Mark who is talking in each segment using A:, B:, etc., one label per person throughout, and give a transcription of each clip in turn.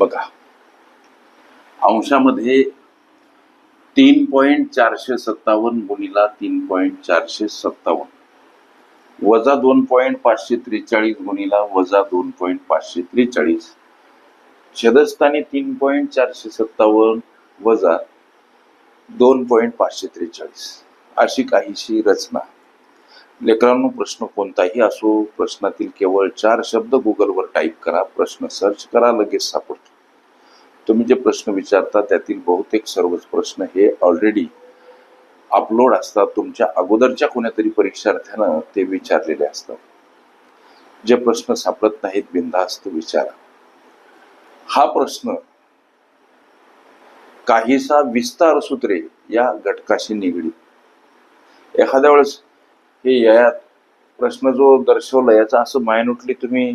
A: बघा. अंशामध्ये तीन पॉईंट चारशे सत्तावन्न गुणीला तीन पॉईंट चारशे सत्तावन्न. वजा दोन पॉईंट पाचशे त्रेचाळीस गुणीला वजा दोन पॉईंट पाचशे त्रेचाळीस. छदस्थानी तीन पॉईंट चारशे सत्तावन्न वजा दोन पॉईंट पाचशे त्रेचाळीस. अशी काहीशी रचना. लेकरांनो प्रश्न कोणताही असो प्रश्नातील केवळ चार शब्द गुगलवर टाईप करा प्रश्न सर्च करा लगेच सापडतो. तुम्ही जे प्रश्न विचारता त्यातील बहुतेक सर्वच प्रश्न हे ऑलरेडी अपलोड असतात. तुमच्या अगोदरच्या कोणत्यातरी परीक्षार्थ्यानं ते विचारलेले असतात. जे प्रश्न सापडत नाहीत बिनधास्त विचारा. हा प्रश्न काहीसा विस्तार सूत्रे या घटकाशी निगडीत. एखाद्या वेळेस हे यात प्रश्न जो दर्शवला याचा असं मायनुटली तुम्ही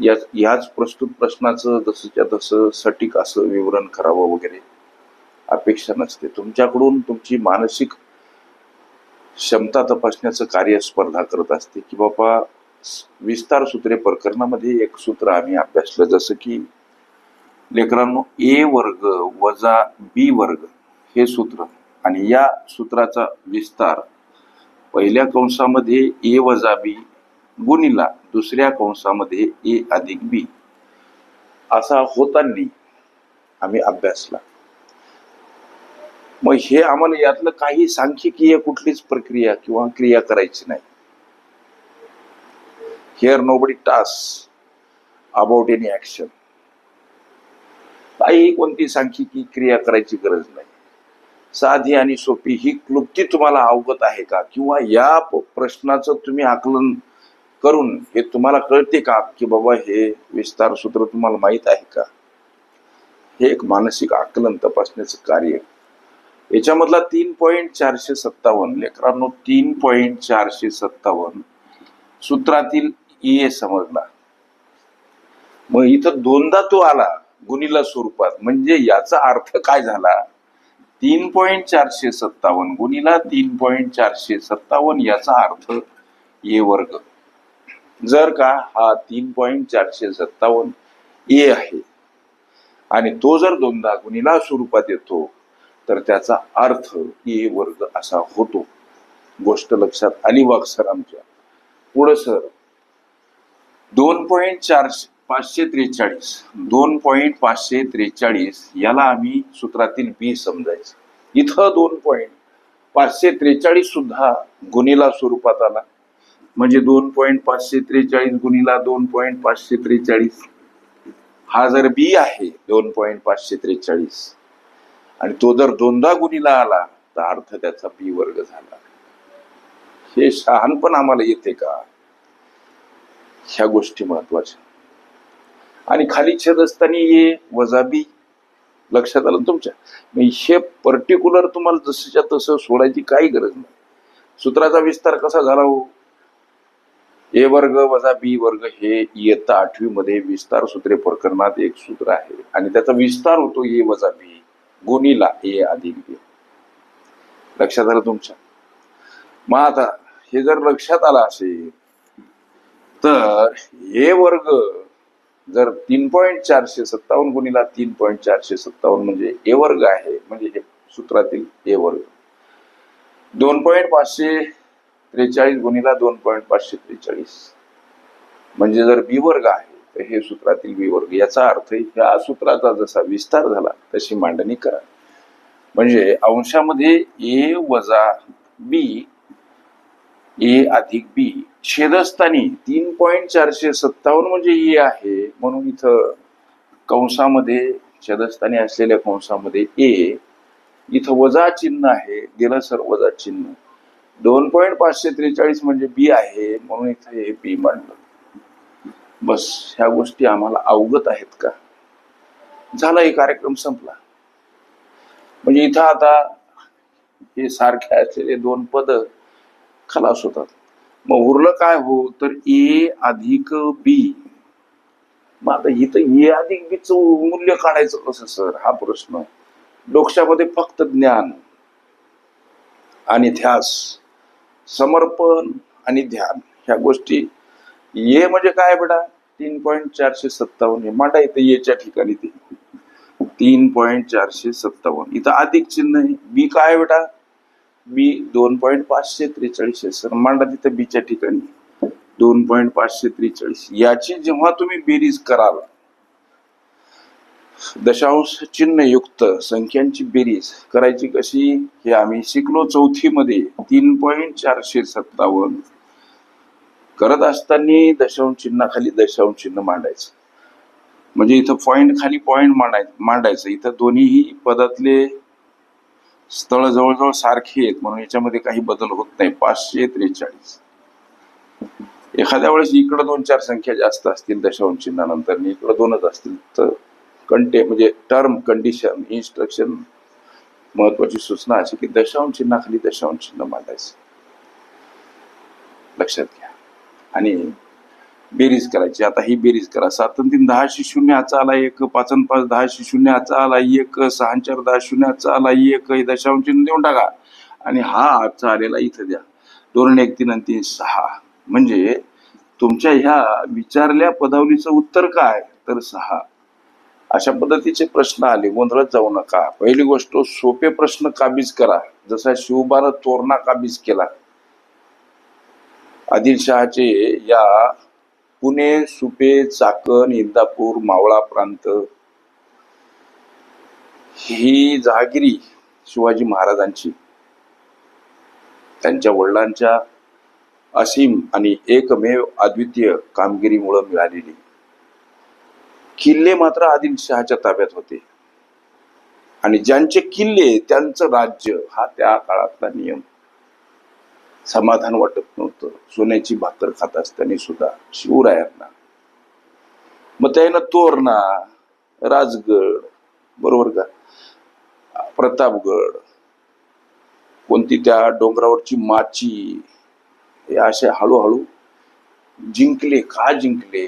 A: याच ह्याच प्रस्तुत प्रश्नाचं जसंच्या तसं सटीक असं विवरण करावं वगैरे अपेक्षा नसते. तुमच्याकडून तुमची मानसिक क्षमता तपासण्याचं कार्य स्पर्धा करत असते की बाबा विस्तार सूत्रे प्रकरणामध्ये एक सूत्र आम्ही अभ्यासलं. जसं की लेकरांनो ए वर्ग वजा बी वर्ग हे सूत्र आणि या सूत्राचा विस्तार पहिल्या कंसामध्ये ए वजा बी गुणिला दुसऱ्या कंसामध्ये ए अधिक बी. असा होताना आम्ही अभ्यासला. मग हे आम्हाला यातलं काही सांख्यिकीय कुठलीच प्रक्रिया किंवा क्रिया करायची नाही. Here nobody task about any action काही कोणती सांख्यिकी क्रिया करायची गरज नाही. साधी आणि सोपी ही क्लुप्ती तुम्हाला अवगत आहे का? किंवा या प्रश्नाचं तुम्ही आकलन करून हे तुम्हाला कळते का? की बाबा हे विस्तार सूत्र तुम्हाला माहीत आहे का? हे एक मानसिक आकलन तपासण्याचं कार्य. याच्यामधला तीन पॉईंट चारशे सत्तावन्न लेकरांनो तीन पॉईंट चारशे सत्तावन्न सूत्रातील ए समजला. मग इथं दोनदा तो आला गुणीला स्वरूपात. म्हणजे याचा अर्थ काय झाला? तीन पॉईंट चारशे सत्तावन्न गुणीला तीन पॉईंट चारशे सत्तावन्न याचा अर्थ ए वर्ग. जर का हा तीन पॉईंट चारशे सत्तावन्न ए आहे आणि तो जर दोनदा गुणीला स्वरूपात येतो तर त्याचा अर्थ ए वर्ग असा होतो. गोष्ट लक्षात आली वाघ सर आमच्या पुढं सर दोन पॉईंट चारशे पाचशे त्रेचाळीस. दोन पॉईंट पाचशे त्रेचाळीस याला आम्ही सूत्रातील बी समजायचं. इथं दोन पॉईंट पाचशे त्रेचाळीस सुद्धा गुणीला स्वरूपात आला. म्हणजे दोन पॉईंट पाचशे त्रेचाळीस गुणीला दोन पॉईंट पाचशे त्रेचाळीस. हा जर बी आहे दोन पॉईंट पाचशे त्रेचाळीस आणि तो जर दोनदा गुणीला आला तर अर्थ त्याचा बी वर्ग झाला. हे शहाणपण आम्हाला येते का? ह्या गोष्टी महत्त्वाच्या. आणि खाली छेदस्थानी ये वजा बी लक्षात आलं तुमच्या? हे पर्टिक्युलर तुम्हाला जसंच्या तसं सोडायची काही गरज नाही. सूत्राचा विस्तार कसा झाला हो? ए वर्ग वजा बी वर्ग हे इयत्ता आठवी मध्ये विस्तार सूत्रे प्रकरणात एक सूत्र आहे. आणि त्याचा विस्तार होतो ए वजा बी गुणीला ए अधिक बी. लक्षात आलं तुमच्या? मग आता हे जर लक्षात आलं असेल तर हे वर्ग जर तीन पॉईंट चारशे सत्तावन्न गुणीला तीन पॉईंट चारशे सत्तावन्न म्हणजे ए वर्ग आहे म्हणजे हे सूत्रातील ए वर्ग. दोन पॉईंट पाचशे त्रेचाळीस गुणीला दोन पॉईंट पाचशे त्रेचाळीस. म्हणजे जर बी वर्ग आहे तर हे सूत्रातील बी वर्ग. याचा अर्थ ह्या सूत्राचा जसा विस्तार झाला तशी मांडणी करा. म्हणजे अंशामध्ये ए वजा बी ए अधिक बी. छेदस्थानी तीन पॉईंट चारशे सत्तावन्न म्हणजे ए आहे म्हणून इथं कंसामध्ये छेदस्थानी असलेल्या कंसामध्ये ए इथं वजा चिन्ह आहे दिलं सर वजा चिन्ह. दोन पॉईंट पाचशे त्रेचाळीस म्हणजे बी आहे म्हणून इथं हे बी मांडलं. बस ह्या गोष्टी आम्हाला अवगत आहेत का? झाला हे कार्यक्रम संपला. म्हणजे इथं आता हे सारखे असलेले दोन पद खलास होतात. मग उरलं काय हो? तर ए अधिक बी. मग आता इथं ए अधिक बीच मूल्य काढायचं कसं सर? हा प्रश्न डोक्यामध्ये फक्त ज्ञान आणि ध्यास समर्पण आणि ध्यान ह्या गोष्टी ये म्हणजे काय बेटा? तीन पॉईंट चारशे सत्तावन्न. हे मांडा इथं येच्या ठिकाणी ते. तीन पॉईंट चारशे सत्तावन्न. इथं अधिक चिन्ह आहे. बी काय बेटा? बी दोन पॉईंट पाचशे त्रेचाळीस आहे सर. मांडा तिथं बीच्या ठिकाणी. दोन पॉईंट पाचशे त्रेचाळीस. याची जेव्हा तुम्ही बेरीज कराल दशांश चिन्ह युक्त संख्यांची बेरीज करायची कशी? हे आम्ही शिकलो चौथी मध्ये तीन पॉईंट चारशे सत्तावन्न. करत असताना दशांश चिन्हाखाली दशांश चिन्ह मांडायचं. म्हणजे इथं पॉईंट खाली पॉईंट मांडाय मांडायचं. इथं दोन्हीही पदातले स्थळ जवळजवळ सारखे आहेत म्हणून याच्यामध्ये काही बदल होत नाही. पाचशे त्रेचाळीस. एखाद्या वेळेस इकडं दोन चार संख्या जास्त असतील दशांश चिन्हानंतर इकडं दोनच असतील तर कंटे म्हणजे टर्म कंडिशन इन्स्ट्रक्शन महत्वाची सूचना अशी की दशांश चिन्हाखाली दशांश चिन्ह मांडायचं. लक्षात घ्या. आणि बेरीज करायची. आता ही बेरीज करा. सात तीन दहाशे शून्य हाचा आला एक पाच पाच दहाशे शून्य हाचा आला एक सहा चार दहा शून्य हाचा आला एक दशांश चिन्ह देऊन टाका. आणि हा आजचा आलेला इथं द्या. दोन एक तीन आणि तीन सहा. म्हणजे तुमच्या ह्या विचारल्या पदावलीचं उत्तर काय? तर सहा. अशा पद्धतीचे प्रश्न आले. गोंधळात जाऊ नका. पहिली गोष्ट सोपे प्रश्न काबीज करा. जसा शिवबानं तोरणा काबीज केला. आदिलशहाचे या पुणे सुपे चाकण इंदापूर मावळा प्रांत ही जहागिरी शिवाजी महाराजांची. त्यांच्या वडिलांच्या असीम आणि एकमेव अद्वितीय कामगिरीमुळे मिळालेली. किल्ले मात्र आदिलशहाच्या ताब्यात होते. आणि ज्यांचे किल्ले त्यांचं राज्य हा त्या काळातला नियम. समाधान वाटत नव्हतं. सोन्याची भाकर खात असताना सुद्धा शिवरायांना मग त्यानं तोरणा राजगड बरोबर का? प्रतापगड कोणती त्या डोंगरावरची माची हे असे हळूहळू जिंकले का जिंकले?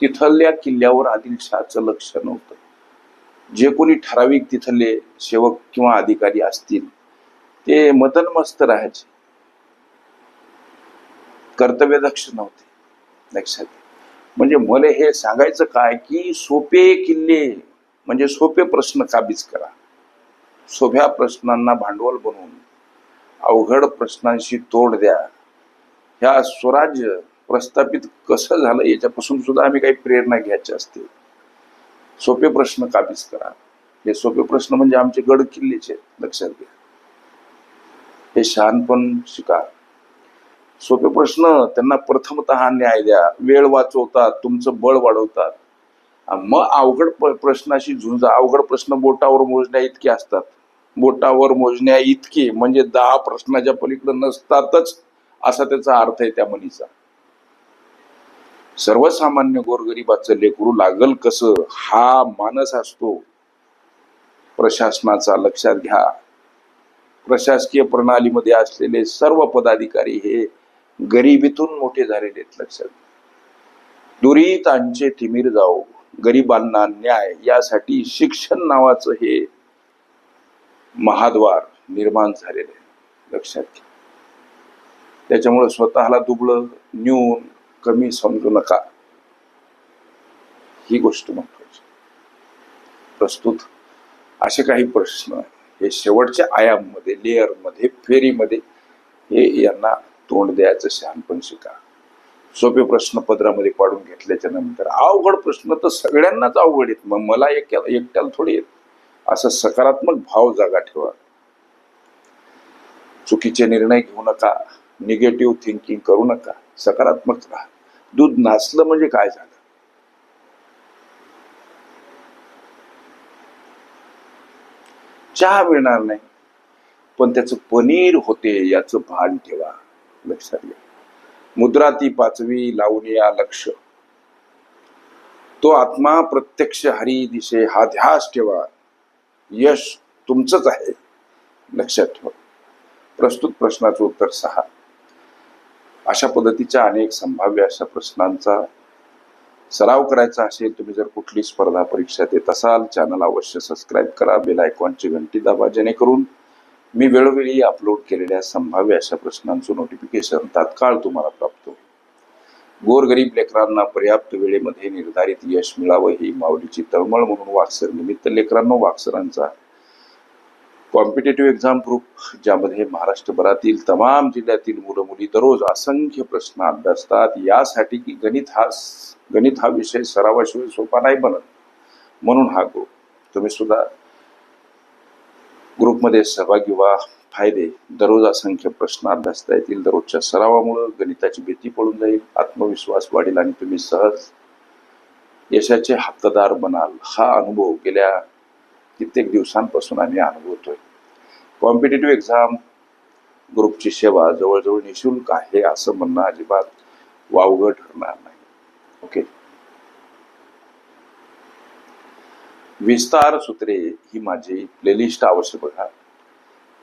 A: तिथल्या किल्ल्यावर आदिलशहाचं लक्ष नव्हतं. जे कोणी ठराविक तिथले सेवक किंवा अधिकारी असतील ते मदनमस्त राहायचे. कर्तव्यदक्ष नव्हते लक्षात म्हणजे मला हे सांगायचं काय की सोपे किल्ले म्हणजे सोपे प्रश्न काबीज करा. सोप्या प्रश्नांना भांडवल बनवून अवघड प्रश्नांशी तोड द्या. ह्या स्वराज्य प्रस्थापित कसं झालं याच्यापासून सुद्धा आम्ही काही प्रेरणा घ्यायची असते. सोपे प्रश्न काबीज करा. हे सोपे प्रश्न म्हणजे आमचे गड किल्लेचे आहेत, लक्षात घ्या. हे शहाणपण शिका. सोपे प्रश्न त्यांना प्रथमतः न्याय द्या. वेळ वाचवतात तुमचं बळ वाढवतात मग अवघड प्रश्नाशी झुंज अवघड प्रश्न बोटावर मोजण्या इतके असतात. बोटावर मोजण्या इतके म्हणजे दहा प्रश्नाच्या पलीकडे नसतातच असा त्याचा अर्थ आहे त्या म्हणीचा सर्वसामान्य गोरगरिबाचं लेकरू लागल कसं हा मानस असतो. प्रशासनाचा लक्षात घ्या. प्रशासकीय प्रणालीमध्ये असलेले सर्व पदाधिकारी हे गरिबीतून मोठे झालेले आहेत लक्षात दुरी तांचे तिमीर जाओ. गरिबांना न्याय यासाठी शिक्षण नावाचं हे महाद्वार निर्माण झालेलं आहे. लक्षात घ्या. त्याच्यामुळे स्वतःला दुबळं न्यून कमी समजू नका. ही गोष्ट महत्वाची प्रस्तुत असे काही प्रश्न हे शेवटच्या आयाममध्ये लेअरमध्ये फेरीमध्ये हे यांना तोंड द्यायचं शहाणपण शिका. सोपे प्रश्न पदरामध्ये पाडून घेतल्याच्या नंतर अवघड प्रश्न तर सगळ्यांनाच अवघड आहेत. मग मला एक एकट्याला थोडी येत असा सकारात्मक भाव जागा ठेवा. चुकीचे निर्णय घेऊ नका निगेटिव्ह थिंकिंग करू नका सकारात्मक राहा. दूध नाचलं म्हणजे काय झालं? चहा मिळणार नाही पण त्याचं पनीर होते याचं भान ठेवा लक्षात घ्या. मुद्रा ती पाचवी लावून या लक्ष. तो आत्मा प्रत्यक्ष हरी दिशे हा ध्यास ठेवा. यश तुमचंच आहे. लक्षात ठेवा. प्रस्तुत प्रश्नाचं उत्तर सहा. अशा पद्धतीच्या अनेक संभाव्य अशा प्रश्नांचा सराव करायचा असेल तुम्ही जर कुठली स्पर्धा परीक्षा देत असाल चॅनल अवश्य सबस्क्राईब करा बेल आयकॉनची घंटी दाबा जेणेकरून मी वेळोवेळी अपलोड केलेल्या संभाव्य अशा प्रश्नांचं नोटिफिकेशन तात्काळ तुम्हाला प्राप्त होईल. गोरगरीब लेकरांना पर्याप्त वेळेमध्ये निर्धारित यश मिळावं ही माऊलीची तळमळ म्हणून वाक्सर निमित्त लेकरांना वाक्सरांचा कॉम्पिटेटिव्ह एक्झाम ग्रुप ज्यामध्ये महाराष्ट्रभरातील तमाम जिल्ह्यातील मुलं मुली दररोज असंख्य प्रश्न अभ्यासतात. यासाठी की गणित हा गणित हा विषय सरावाशिवाय सोपा नाही बनत म्हणून हा ग्रुप तुम्ही सुद्धा ग्रुपमध्ये सहभागी व्हा. फायदे. दररोज असंख्य प्रश्न अभ्यासता येतील दररोजच्या सरावामुळं गणिताची भीती पडून जाईल. आत्मविश्वास वाढेल आणि तुम्ही सहज यशाचे हक्कदार बनाल. हा अनुभव गेल्या कित्येक दिवसांपासून आम्ही अनुभवतोय. कॉम्पिटेटिव्ह एक्झाम ग्रुपची सेवा जवळजवळ निशुल्क आहे असं म्हणणं अजिबात वावगं ठरणार नाही. ओके विस्तार सूत्रे ही माझी प्लेलिस्ट अवश्य बघा.